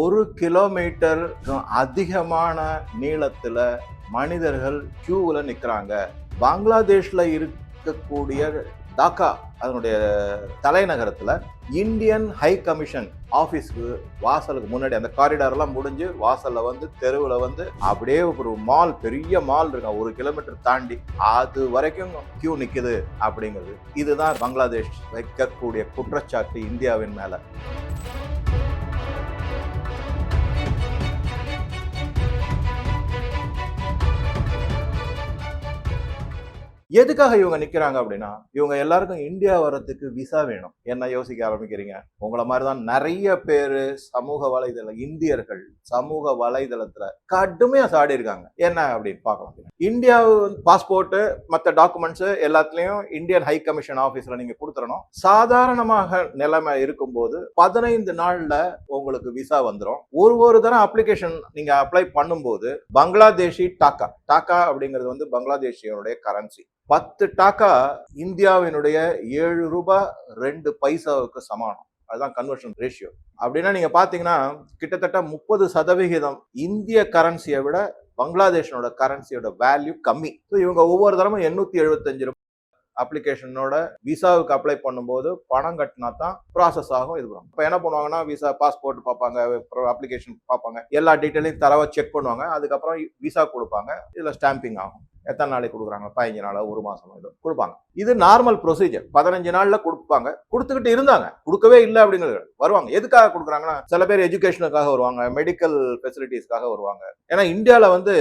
ஒரு கிலோமீட்டர் அதிகமான நீளத்தில் மனிதர்கள் கியூவில் நிற்கிறாங்க பங்களாதேஷில் இருக்கக்கூடிய டாக்கா அதனுடைய தலைநகரத்தில் இந்தியன் ஹை கமிஷன் ஆஃபீஸ்க்கு வாசலுக்கு முன்னாடி அந்த காரிடார்லாம் முடிஞ்சு வாசலில் வந்து தெருவில் வந்து அப்படியே ஒரு மால் பெரிய மால் இருக்கும். ஒரு கிலோமீட்டர் தாண்டி. அது வரைக்கும் கியூ நிற்குது அப்படிங்கிறது. இதுதான் பங்களாதேஷ் வைக்கக்கூடிய குற்றச்சாட்டு இந்தியாவின் மேலே. எதுக்காக இவங்க நிற்கிறாங்க அப்படின்னா இவங்க எல்லாருக்கும் இந்தியா வர்றதுக்கு விசா வேணும். என்ன யோசிக்க ஆரம்பிக்கிறீங்க? உங்களை மாதிரி தான் நிறைய பேர் சமூக வலைதள இந்தியர்கள் சமூக வலைதளத்துல கடுமையா சாடி இருக்காங்க என்ன அப்படின்னு பார்க்கலாம். இந்தியா பாஸ்போர்ட்டு மற்ற டாக்குமெண்ட்ஸ் எல்லாத்துலயும் இந்தியன் ஹை கமிஷன் ஆஃபீஸில் நீங்க கொடுத்துடணும் சாதாரணமாக நிலைமை இருக்கும்போது பதினைந்து நாள்ல உங்களுக்கு விசா வந்துடும் ஒரு ஒரு தரம் அப்ளிகேஷன் நீங்க அப்ளை பண்ணும்போது பங்களாதேஷி டாக்கா டாக்கா அப்படிங்கிறது வந்து பங்களாதேஷியனுடைய கரன்சி பத்து டாக்கா இந்தியாவினுடைய ஏழு ரூபாய் ரெண்டு பைசாவுக்கு சமானம். அதுதான் கன்வர்ஷன் ரேஷியோ அப்படின்னா நீங்க பாத்தீங்கன்னா கிட்டத்தட்ட முப்பது சதவிகிதம் இந்திய கரன்சியை விட பங்களாதேஷனோட கரன்சியோட வேல்யூ கம்மி. ஸோ இவங்க ஒவ்வொரு தரமும் எண்ணூத்தி எழுபத்தஞ்சு ரூபாய் அப்ளிகேஷனோட விசாவுக்கு அப்ளை பண்ணும்போது பணம் கட்டினா தான் ப்ராசஸ் ஆகும் இது பண்ணும் இப்போ என்ன பண்ணுவாங்கன்னா விசா பாஸ்போர்ட் பார்ப்பாங்க அப்ளிகேஷன் பார்ப்பாங்க. எல்லா டீட்டெயிலையும் தரவா செக் பண்ணுவாங்க. அதுக்கப்புறம் விசா கொடுப்பாங்க. இதில் ஸ்டாம்பிங் ஆகும். எத்தனை நாளைக்கு கொடுக்குறாங்க? பதினஞ்சு நாளோ ஒரு மாதமோ இதோ கொடுப்பாங்க. இது நார்மல் ப்ரொசீஜர் பதினஞ்சு நாளில் கொடுப்பாங்க. கொடுத்துக்கிட்டு இருந்தாங்க. கொடுக்கவே இல்லை அப்படிங்கிறது வருவாங்க. எதுக்காக கொடுக்குறாங்கன்னா சில பேர் எஜுகேஷனுக்காக வருவாங்க. மெடிக்கல் ஃபெசிலிட்டிஸ்க்காக வருவாங்க. ஏன்னா இந்தியாவில் வந்து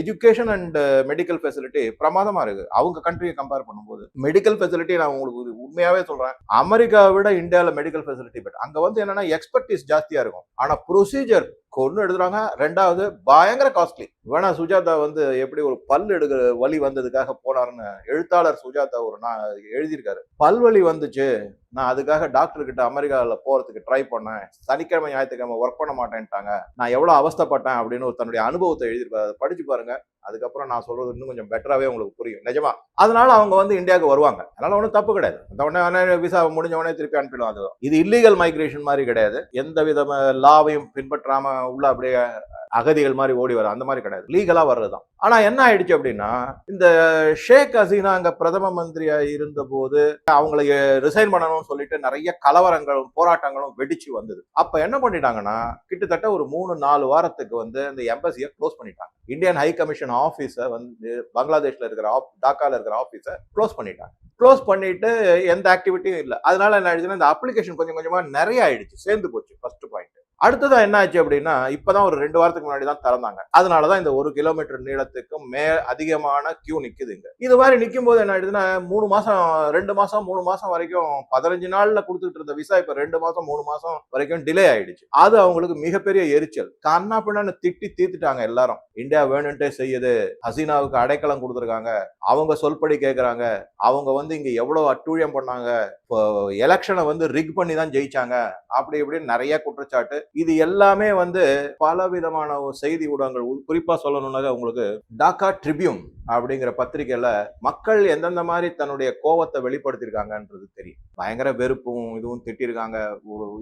எஜுகேஷன் அண்ட் மெடிக்கல் ஃபெசிலிட்டி பிரமாதமாக இருக்குது அவங்க கண்ட்ரியை கம்பேர் பண்ணும்போது. மெடிக்கல் ஃபெசிலிட்டி நான் உங்களுக்கு உண்மையாகவே சொல்கிறேன் அமெரிக்காவை விட இந்தியாவில் மெடிக்கல் ஃபெசிலிட்டி பெட் அங்கே வந்து என்னென்னா எக்ஸ்பர்டீஸ் ஜாஸ்தியாக இருக்கும். ஆனால் ப்ரொசீஜர் கொண்டு எடுத்துறாங்க ரெண்டாவது பயங்கர காஸ்ட்லி வேணா சுஜாதா வந்து எப்படி ஒரு பல் எடுக்கிற வலி வந்ததுக்காக போனாருன்னு எழுத்தாளர் சுஜாதா ஒரு நான் எழுதியிருக்காரு. பல்வலி வந்துச்சு. நான் அதுக்காக டாக்டர்கிட்ட அமெரிக்காவில் போகிறதுக்கு ட்ரை பண்ணேன். சனிக்கிழமை ஞாயிற்றுக்கிழமை ஒர்க் பண்ண மாட்டேன்ட்டாங்க. நான் எவ்வளோ அவஸ்தப்பட்டேன் அப்படின்னு ஒரு தன்னுடைய அனுபவத்தை எழுதியிருப்பாரு. அதை படிச்சு பாருங்க. அதுக்கப்புறம் நான் சொல்றது இன்னும் கொஞ்சம் பெட்டராகவே உங்களுக்கு புரியும். நிஜமா? அதனால அவங்க வந்து இந்தியாவுக்கு வருவாங்க. அதனால ஒன்றும் தப்பு கிடையாது. அந்த உடனே விசா முடிஞ்ச உடனே திருப்பி அனுப்பிடுவாங்க. அது இது இல்லீகல் மைக்ரேஷன் மாதிரி கிடையாது. எந்த வித லாவையும் பின்பற்றாம உள்ள அப்படியே அகதிகள் மாதிரி ஓடி வர அந்த மாதிரி கிடையாது. லீகலா வர்றதுதான். ஆனா என்ன ஆயிடுச்சு அப்படின்னா இந்த ஷேக் ஹசீனா அங்க பிரதம மந்திரியா இருந்த போது ரிசைன் ரிசைன் வேணும் சொல்லிட்டு நிறைய கலவரங்களும் போராட்டங்களும் வெடிச்சு வந்தது. அப்ப என்ன பண்ணிட்டாங்கன்னா கிட்டத்தட்ட ஒரு மூணு நாலு வாரத்துக்கு வந்து இந்த எம்பசியை க்ளோஸ் பண்ணிட்டாங்க. இந்தியன் ஹை கமிஷன் ஆபீஸை வந்து பங்களாதேஷ்ல இருக்கிற டாக்கால இருக்கிற ஆபீஸை க்ளோஸ் பண்ணிட்டாங்க. க்ளோஸ் பண்ணிட்டு எந்த ஆக்டிவிட்டியும் இல்லை. அதனால என்ன ஆயிடுச்சுன்னா இந்த அப்ளிகேஷன் கொஞ்சம் கொஞ்சமா நிறைய ஆயிடுச்சு. சேர்ந்து போச்சு ஃபர்ஸ்ட் பாயிண்ட் அடுத்ததான் என்ன ஆச்சு அப்படின்னா இப்போதான் ஒரு ரெண்டு வாரத்துக்கு முன்னாடி தான் திறந்தாங்க. அதனாலதான் இந்த ஒரு கிலோமீட்டர் நீளத்துக்கும் மே அதிகமான கியூ நிற்குது இங்க. இது மாதிரி நிற்கும் போது என்ன ஆயிடுதுன்னா மூணு மாசம் ரெண்டு மாசம் மூணு மாசம் வரைக்கும் பதினஞ்சு நாள்ல கொடுத்துட்டு இருந்த விசா இப்ப ரெண்டு மாசம் மூணு மாசம் வரைக்கும் டிலே ஆயிடுச்சு. அது அவங்களுக்கு மிகப்பெரிய எரிச்சல். கண்ணா பின்னான்னு திட்டி தீர்த்துட்டாங்க எல்லாரும். இந்தியா வேணும்ட்டே செய்யுது. ஹசீனாவுக்கு அடைக்கலம் கொடுத்துருக்காங்க. அவங்க சொல்படி கேட்கறாங்க அவங்க வந்து இங்க எவ்வளவு அட்டூழியம் பண்ணாங்க. எலெக்ஷனை வந்து ரிக் பண்ணி தான் ஜெயிச்சாங்க. அப்படி இப்படின்னு நிறைய குற்றச்சாட்டு. இது எல்லாமே வந்து பல விதமான செய்தி ஊடகங்கள் குறிப்பா சொல்லணும்னாக்க உங்களுக்கு டாக்கா ட்ரிபியூன் அப்படிங்கிற பத்திரிகையில மக்கள் எந்தெந்த மாதிரி தன்னுடைய கோவத்தை வெளிப்படுத்தியிருக்காங்கன்றது தெரியும். பயங்கர வெறுப்பும் இதுவும் திட்டிருக்காங்க.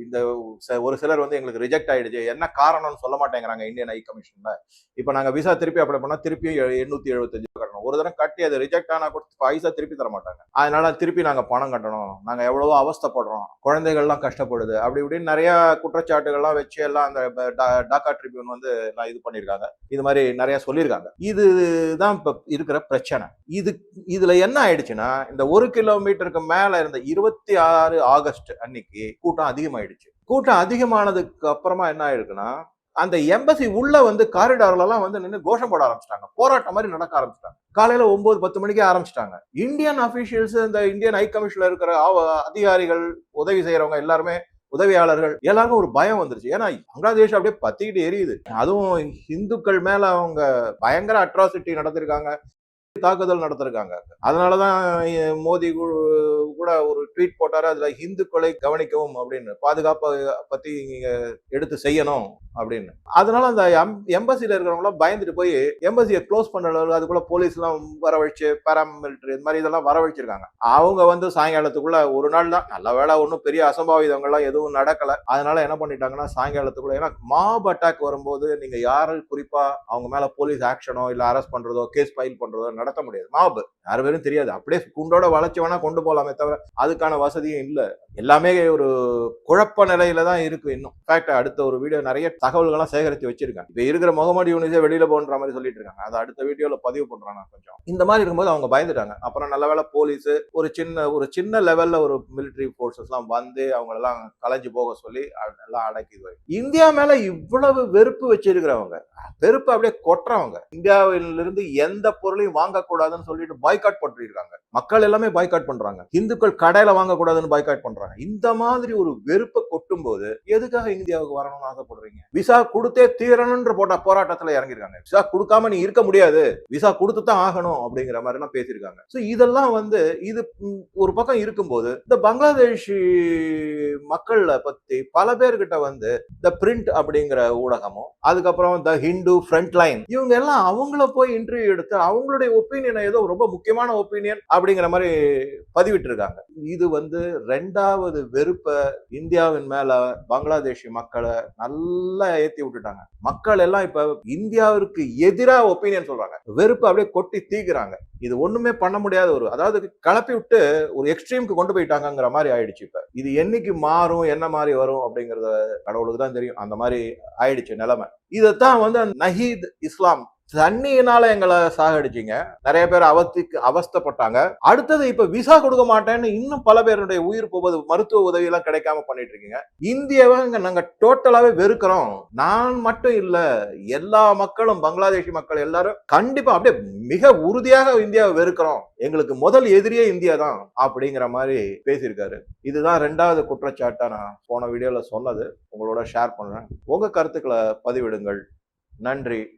இந்த ச- ஒரு சிலர் வந்து எங்களுக்கு ரிஜெக்ட் ஆயிடுச்சு. என்ன காரணம்னு சொல்ல மாட்டேங்கிறாங்க இந்தியன் ஹை கமிஷன்ல இப்போ நாங்கள் விசா திருப்பி அப்ளை பண்ணால் திருப்பியும் எண்ணூற்றி எண்ணூத்தி எழுபத்தஞ்சு கட்டணும். ஒரு தடவை கட்டி அது ரிஜெக்ட் ஆனால் கூட பைசா திருப்பி தர மாட்டாங்க. அதனால திருப்பி நாங்கள் பணம் கட்டணும். நாங்கள் எவ்வளவோ அவஸ்தைப்படுறோம். குழந்தைகள்லாம் கஷ்டப்படுது. அப்படி இப்படின்னு நிறைய குற்றச்சாட்டுகள்லாம் வச்சு எல்லாம் அந்த டா- டாக்கா ட்ரிபியூன் வந்து எல்லாம் இது பண்ணியிருக்காங்க இது மாதிரி நிறைய சொல்லியிருக்காங்க இதுதான் இப்போ இருக்கிற பிரச்சனை. இது இதுல என்ன ஆயிடுச்சுன்னா இந்த ஒரு கிலோமீட்டருக்கு மேல இருந்த இருபத்தி ஆறு ஆகஸ்ட் அன்னைக்கு கூட்டம் அதிகமாயிடுச்சு. கூட்டம் அதிகமானதுக்கு அப்புறமா என்ன ஆயிருக்குன்னா அந்த எம்பசி உள்ள வந்து காரிடார்ல எல்லாம் வந்து நின்று கோஷம் போட ஆரம்பிச்சிட்டாங்க. போராட்டம் மாதிரி நடக்க ஆரம்பிச்சிட்டாங்க. காலையில ஒன்பது பத்து மணிக்கே ஆரம்பிச்சிட்டாங்க. இந்தியன் அபிஷியல்ஸ் இந்த இந்தியன் ஹை கமிஷன்ல இருக்கிற அதிகாரிகள் உதவி செய்யறவங்க எல்லாருமே உதவியாளர்கள் எல்லாருக்கும் ஒரு பயம் வந்துருச்சு. ஏன்னா பங்களாதேஷ் அப்படியே பத்திக்கிட்டு எரியுது. அதுவும் இந்துக்கள் மேல அவங்க பயங்கர அட்ராசிட்டி நடத்திருக்காங்க. தாக்குதல் நடத்திருக்காங்க. அதனாலதான் தான் மோடி கூட ஒரு ட்வீட் போட்டாரு. அதுல இந்துக்களை கவனிக்கவும் அப்படின்னு பாதுகாப்பை பத்தி நீங்க எடுத்து செய்யணும். அப்படின்னு. அதனால அந்த எம் எம்பசியில் இருக்கிறவங்களாம் பயந்துட்டு போய் எம்பசியை க்ளோஸ் பண்ண அளவுக்கு அதுக்குள்ள போலீஸ் வரவழைச்சு பாராமிலிட்டரி இது மாதிரி இதெல்லாம் வரவழைச்சிருக்காங்க. அவங்க வந்து சாயங்காலத்துக்குள்ள ஒரு நாள் தான். நல்ல வேளை ஒன்றும் பெரிய அசம்பாவிதங்கள்லாம் எதுவும் நடக்கலை. அதனால என்ன பண்ணிட்டாங்கன்னா சாயங்காலத்துக்குள்ள ஏன்னா மாப் அட்டாக் வரும்போது நீங்கள் யாரு குறிப்பாக அவங்க மேலே போலீஸ் ஆக்ஷனோ இல்லை அரெஸ்ட் பண்ணுறதோ கேஸ் ஃபைல் பண்ணுறதோ நடத்த முடியாது. மாப் யார் பேரும் தெரியாது. அப்படியே குண்டோட வளைச்சு வேணால் கொண்டு போகலாமே தவிர அதுக்கான வசதியும் இல்லை. எல்லாமே ஒரு குழப்ப நிலையில தான் இருக்கு இன்னும். ஃபேக்ட் அடுத்த ஒரு வீடியோ நிறைய தகவல்கள்லாம் சேகரித்து வச்சிருக்காங்க. இப்போ இருக்கிற முகமது யூனிஸே வெளியில போன்ற மாதிரி சொல்லிட்டு இருக்காங்க. அதை அடுத்த வீடியோல பதிவு பண்றேன் நான் கொஞ்சம். இந்த மாதிரி இருக்கும்போது அவங்க பயந்துட்டாங்க. அப்புறம் நல்ல வேலை போலீஸ் ஒரு சின்ன ஒரு சின்ன லெவல்ல ஒரு மிலிட்டரி ஃபோர்ஸஸ்லாம் வந்து அவங்களெல்லாம் கலைஞ்சு போக சொல்லி எல்லாம் அடக்கிது. இந்தியா மேல இவ்வளவு வெறுப்பு வச்சிருக்கிறவங்க. வெறுப்பு அப்படியே கொட்டுறவங்க. இந்தியாவிலிருந்து எந்த பொருளையும் வாங்கக்கூடாதுன்னு சொல்லிட்டு பாய்காட் பண்ணிருக்காங்க மக்கள் எல்லாமே பாய்காட் பண்றாங்க. இந்துக்கள் கடையில வாங்கக்கூடாதுன்னு பாய்காட் பண்றாங்க. இந்த மாதிரி ஒரு வெறுப்பை கொட்டும் போது எதுக்காக இந்தியாவுக்கு வரணும்னு ஆசைப்படுறீங்க? விசா கொடுத்தே தீரணும்ன்ற போட்ட போராட்டத்துல இறங்கிருக்காங்க விசா கொடுக்காம நீ இருக்க முடியாது. விசா கொடுத்து தான் ஆகணும் அப்படிங்கிற மாதிரி எல்லாம் பேசியிருக்காங்க. ஸோ இதெல்லாம் வந்து இது ஒரு பக்கம் இருக்கும்போது இந்த பங்களாதேஷி மக்கள்ல பத்தி பல பேர்கிட்ட வந்து த பிரிண்ட் அப்படிங்கிற ஊடகமும் அதுக்கப்புறம் த ஹிந்து ஃப்ரண்ட் லைன் இவங்க எல்லாம் அவங்கள போய் இன்டர்வியூ எடுத்து அவங்களுடைய ஒப்பீனியனை ஏதோ ரொம்ப முக்கியமான ஒப்பீனியன் அப்படிங்கிற மாதிரி பதிவிட்டு இருக்காங்க இது வந்து ரெண்டாவது வெறுப்பை இந்தியாவின் மேல பங்களாதேஷி மக்களை நல்லா ஏத்தி விட்டுட்டாங்க. மக்கள் எல்லாம் இப்ப இந்தியாவிற்கு எதிராக ஒப்பீனியன் சொல்றாங்க. வெறுப்பு அப்படியே கொட்டி தீக்குறாங்க. இது ஒண்ணுமே பண்ண முடியாத ஒரு அதாவது கலப்பி விட்டு ஒரு எக்ஸ்ட்ரீமுக்கு கொண்டு போயிட்டாங்கங்கிற மாதிரி ஆயிடுச்சு இப்ப. இது என்னைக்கு மாறும் என்ன மாதிரி வரும் அப்படிங்கறத கடவுளுக்கு தான் தெரியும். அந்த மாதிரி ஆயிடுச்சு நிலைமை. இதைத்தான் வந்து நஹீத் இஸ்லாம் தண்ணியினால எங்களை சாகடிச்சிங்க. நிறைய பேர் அவத்திக்கு அவஸ்தைப்பட்டாங்க. அடுத்தது இப்ப விசா கொடுக்க மாட்டேன்னு இன்னும் பல பேருடைய உயிர் போவது மருத்துவ உதவி எல்லாம் கிடைக்காம பண்ணிட்டு இருக்கீங்க இந்தியாவை நாங்க டோட்டலாவே வெறுக்கிறோம். நான் மட்டும் இல்ல எல்லா மக்களும் பங்களாதேஷி மக்கள் எல்லாரும் கண்டிப்பா அப்படியே மிக உறுதியாக இந்தியாவை வெறுக்கிறோம். எங்களுக்கு முதல் எதிரியே இந்தியா தான் அப்படிங்கிற மாதிரி பேசியிருக்காரு. இதுதான் ரெண்டாவது குற்றச்சாட்டா நான் போன வீடியோல சொன்னது. உங்களோட ஷேர் பண்றேன். உங்க கருத்துக்களை பதிவிடுங்கள். நன்றி.